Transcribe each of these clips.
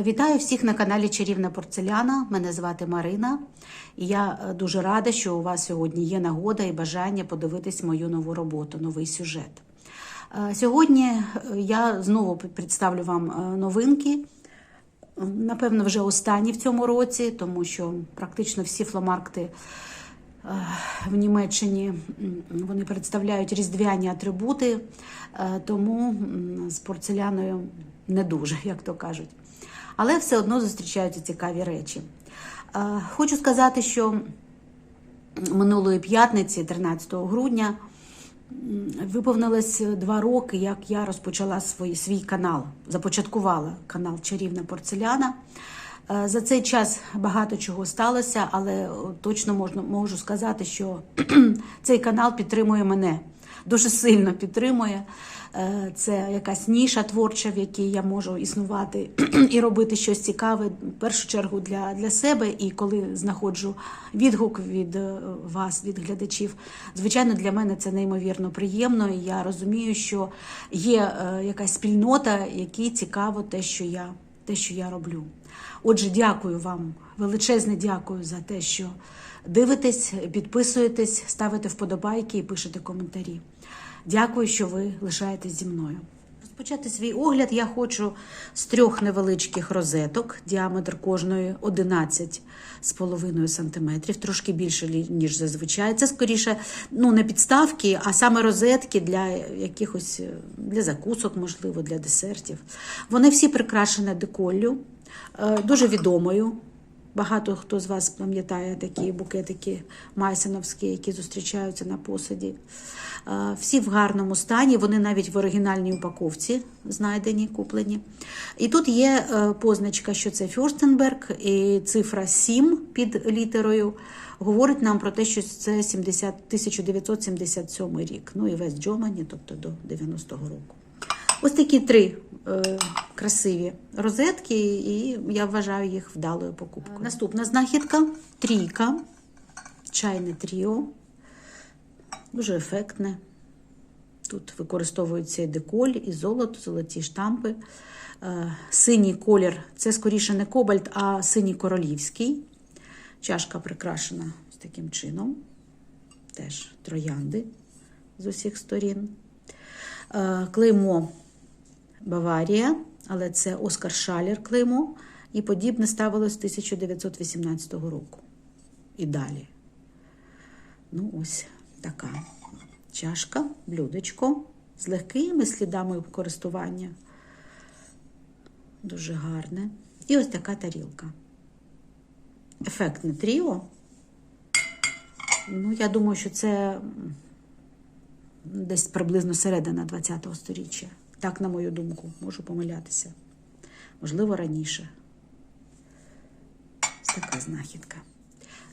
Вітаю всіх на каналі Чарівна Порцеляна. Мене звати Марина. І я е, дуже рада, що у вас сьогодні є нагода і бажання подивитись мою нову роботу, новий сюжет. Е, Сьогодні е, я знову представлю вам новинки. Напевно, вже останні в цьому році, тому що практично всі фломаркти в Німеччині вони представляють різдвяні атрибути, тому з порцеляною не дуже, як то кажуть. Але все одно зустрічаються цікаві речі. Е, Хочу сказати, що минулої п'ятниці, 13 грудня, виповнилось два роки, як я розпочала свій, свій канал, започаткувала канал Чарівна порцеляна. Е, За цей час багато чого сталося, але точно можна, можу сказати, що цей канал підтримує мене, дуже сильно підтримує. Е, Це якась ніша творча, в якій я можу існувати і робити щось цікаве, в першу чергу для, для себе. І коли знаходжу відгук від е, вас, від глядачів, звичайно, для мене це неймовірно приємно. І я розумію, що є е, якась спільнота, якій цікаво те, що я, те, що я роблю. Отже, дякую вам, величезне дякую за те, що дивитесь, підписуєтесь, ставите вподобайки і пишете коментарі. Дякую, що ви лишаєтесь зі мною. Розпочати свій огляд я хочу з трьох невеличких розеток, діаметр кожної 11,5 см, трошки більше, ніж зазвичай. Це скоріше ну, не підставки, а саме розетки для якихось е, для закусок, можливо, для десертів. Вони всі прикрашені деколлю, е, дуже відомою. Багато хто з вас пам'ятає такі букетики майсеновські, які зустрічаються на посаді. Е, Всі в гарному стані, вони навіть в оригінальній упаковці знайдені, куплені. І тут є е, позначка, що це Фюрстенберг, і цифра 7 під літерою говорить нам про те, що це 70, 1977 рік. Ну і весь Джомані, тобто до 90-го року. Ось такі три е, красиві розетки, і я вважаю їх вдалою покупкою. Наступна знахідка трійка, чайне тріо. Дуже ефектне. Тут використовується і деколь, і золото, золоті штампи. Е, Синій колір це скоріше не кобальт, а синій королівський. Чашка прикрашена з таким чином. Теж троянди з усіх сторін. Е, Клеймо Баварія, але це Оскар Шалер клеймо, і подібне ставилось з 1918 року. І далі. Ну, ось така чашка, блюдечко з легкими слідами користування. Дуже гарне. І ось така тарілка. Ефектне тріо. Ну, я думаю, що це десь приблизно середина ХХ століття. Так, на мою думку, можу помилятися. Можливо, раніше. Ось така знахідка.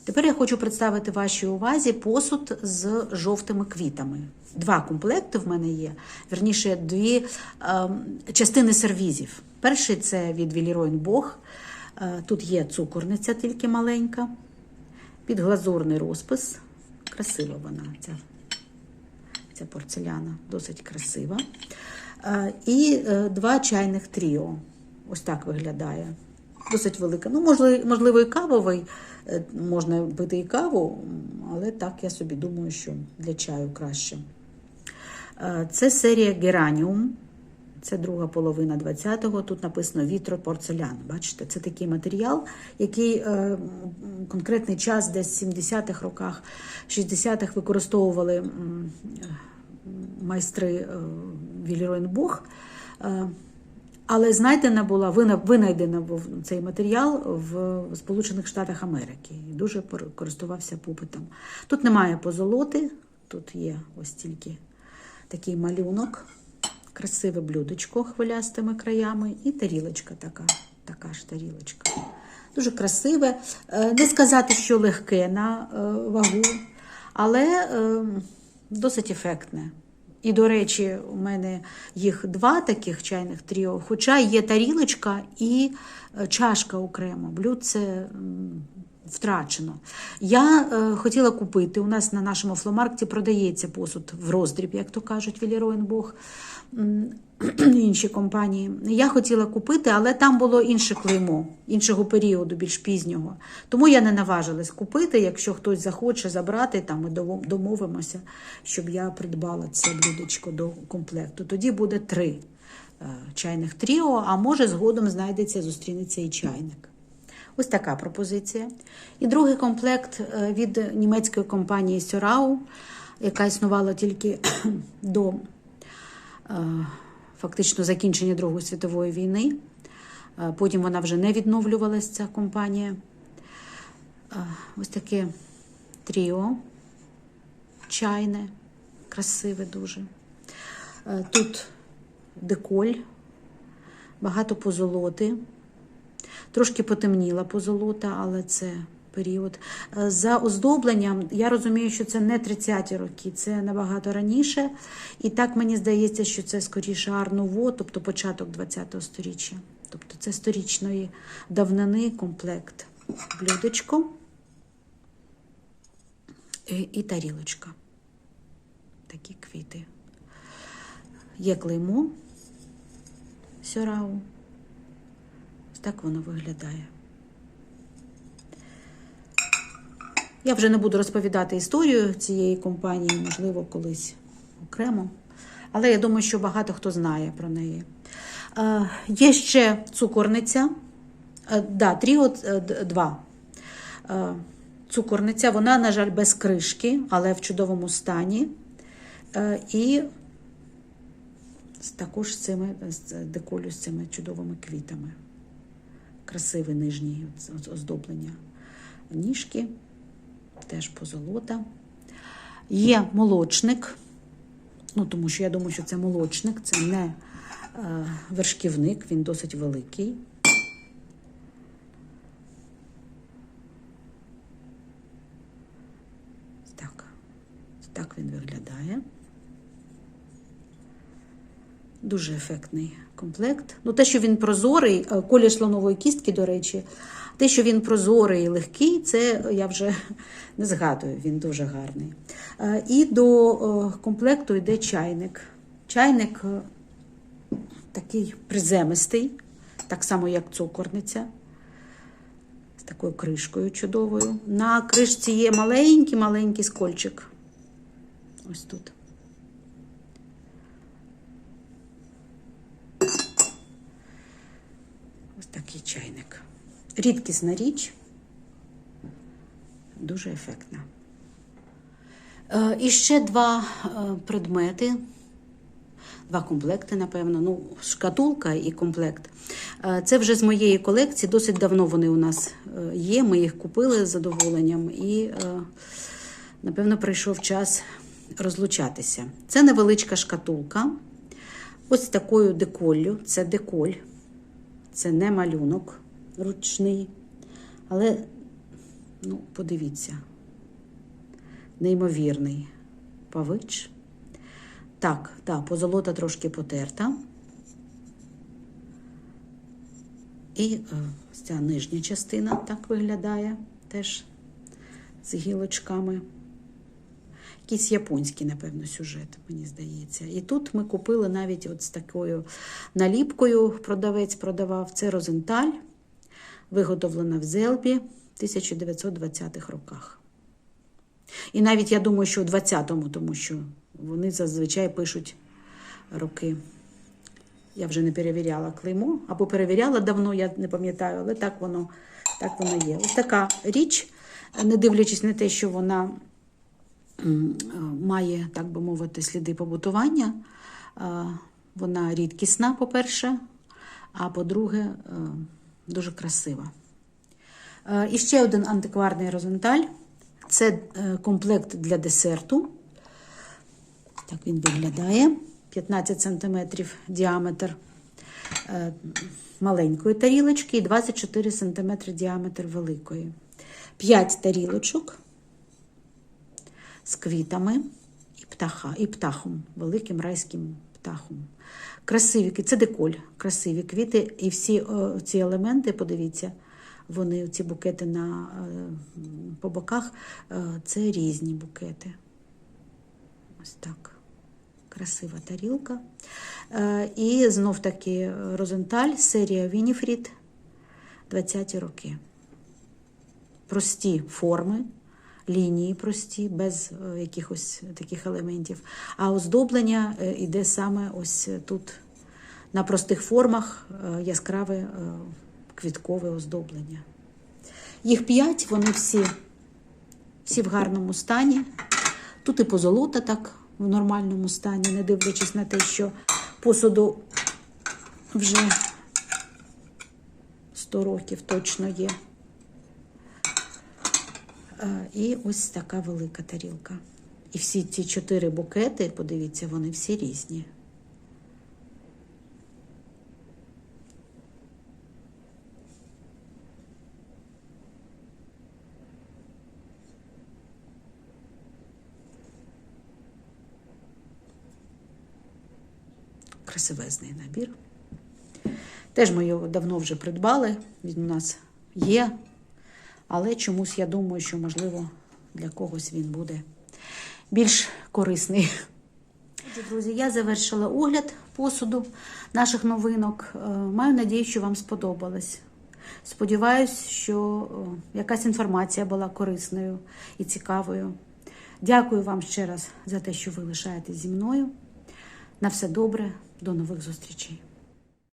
Тепер я хочу представити вашій увазі посуд з жовтими квітами. Два комплекти в мене є, верніше, дві ем, частини сервізів. Перший це від Віліроїн Бог. Е, тут є цукорниця, тільки маленька, підглазурний розпис. Красива вона, ця, ця порцеляна, досить красива. І е, два чайних тріо. Ось так виглядає. Досить велика. Ну, можливо, і кавовий. Е, Можна пити і каву, але так я собі думаю, що для чаю краще. Е, Це серія Гераніум. Це друга половина 20-го. Тут написано вітро порцелян. Бачите, це такий матеріал, який е, конкретний час, десь в 70-х роках, 60-х використовували майстри Віліройн Бог. Е, але знайдена була, вина- винайдена був цей матеріал в Сполучених Штатах Америки і дуже користувався попитом. Тут немає позолоти, тут є ось тільки такий малюнок, красиве блюдечко хвилястими краями і тарілочка така, така ж тарілочка. Дуже красиве. Е, Не сказати, що легке на е, вагу, але досить ефектне. І, до речі, у мене їх два таких чайних тріо, хоча є тарілочка і е, чашка окремо. Блюдце м, втрачено. Я е, хотіла купити. У нас на нашому фломаркті продається посуд в роздріб, як то кажуть, Віліроєнбог, інші компанії. Я хотіла купити, але там було інше клеймо, іншого періоду, більш пізнього. Тому я не наважилась купити. Якщо хтось захоче забрати, там ми домовимося, щоб я придбала це блюдечко до комплекту. Тоді буде три е, чайних тріо, а може згодом знайдеться, зустрінеться і чайник. Ось така пропозиція. І другий комплект е, від німецької компанії Сьорау, яка існувала тільки до е, фактично закінчення Другої світової війни. Е, Потім вона вже не відновлювалася, ця компанія. Ось таке тріо чайне, красиве дуже. Тут деколь, багато позолоти. Трошки потемніла позолота, але це період. Е, За оздобленням, я розумію, що це не 30-ті роки, це набагато раніше. І так мені здається, що це скоріше ар-нуво, тобто початок 20-го сторіччя. Тобто це сторічної давнини комплект. Блюдечко і, тарілочка. Такі квіти. Є клеймо сьорау. Так воно виглядає. Я вже не буду розповідати історію цієї компанії, можливо, колись окремо. Але я думаю, що багато хто знає про неї. Е, є ще цукорниця. Е, да, Тріо 2. Е, цукорниця, вона, на жаль, без кришки, але в чудовому стані. Е, і також з цими з деколю з цими чудовими квітами. Красиве нижнє оздоблення ніжки, теж позолота. Є молочник, ну тому що я думаю, що це молочник, це не е, вершківник, він досить великий. Так, так він виглядає. Дуже ефектний комплект. Ну, те, що він прозорий, е, колір слонової кістки, до речі, те, що він прозорий і легкий, це я вже не згадую, він дуже гарний. Е, І до е, комплекту йде чайник. Чайник такий приземистий, так само, як цукорниця, з такою кришкою чудовою. На кришці є маленький-маленький скольчик. Ось тут. Ось такий чайник. Рідкісна річ, дуже ефектна. Е, І ще два е, предмети, два комплекти, напевно. Ну, шкатулка і комплект. Е, Це вже з моєї колекції. Досить давно вони у нас є. Ми їх купили з задоволенням. І, напевно, прийшов час розлучатися. Це невеличка шкатулка. Ось такою деколлю. Це деколь. Це не малюнок ручний. Але, ну, подивіться, неймовірний павич. Так, так, позолота трошки потерта. І е, ця нижня частина так виглядає теж з гілочками. Якийсь японський, напевно, сюжет, мені здається. І тут ми купили навіть от з такою наліпкою, продавець продавав. Це Розенталь, виготовлена в Зелбі в 1920-х роках. І навіть я думаю, що у 20-му, тому що вони зазвичай пишуть роки. Я вже не перевіряла клеймо, або перевіряла давно, я не пам'ятаю, але так воно, так воно є. Ось така річ, не дивлячись на те, що вона має, так би мовити, сліди побутування. Е, Вона рідкісна, по-перше, а по-друге, е, дуже красива. Е, І ще один антикварний розенталь. Це е, комплект для десерту. Так він виглядає. 15 см діаметр е, маленької тарілочки і 24 см діаметр великої. 5 тарілочок з квітами і, птаха, і птахом, великим райським птахом. Красиві це деколь, красиві квіти. І всі о, ці елементи, подивіться, вони ці букети на, е, по боках, е, це різні букети. Ось так. Красива тарілка. Е, І знов таки Розенталь, серія Вініфрід, 20-ті роки. Прості форми, лінії прості, без е, якихось таких елементів. А оздоблення е, іде саме ось тут на простих формах е, яскраве е, квіткове оздоблення. Їх п'ять, вони всі, всі в гарному стані. Тут і позолота так в нормальному стані, не дивлячись на те, що посуду вже 100 років точно є. І ось така велика тарілка. І всі ці чотири букети, подивіться, вони всі різні. Красивезний набір. Теж ми його давно вже придбали. Він у нас є. Але чомусь я думаю, що, можливо, для когось він буде більш корисний. Друзі, я завершила огляд посуду наших новинок. Е, Маю надію, що вам сподобалось. Сподіваюсь, що е, якась інформація була корисною і цікавою. Дякую вам ще раз за те, що ви лишаєтесь зі мною. На все добре, до нових зустрічей.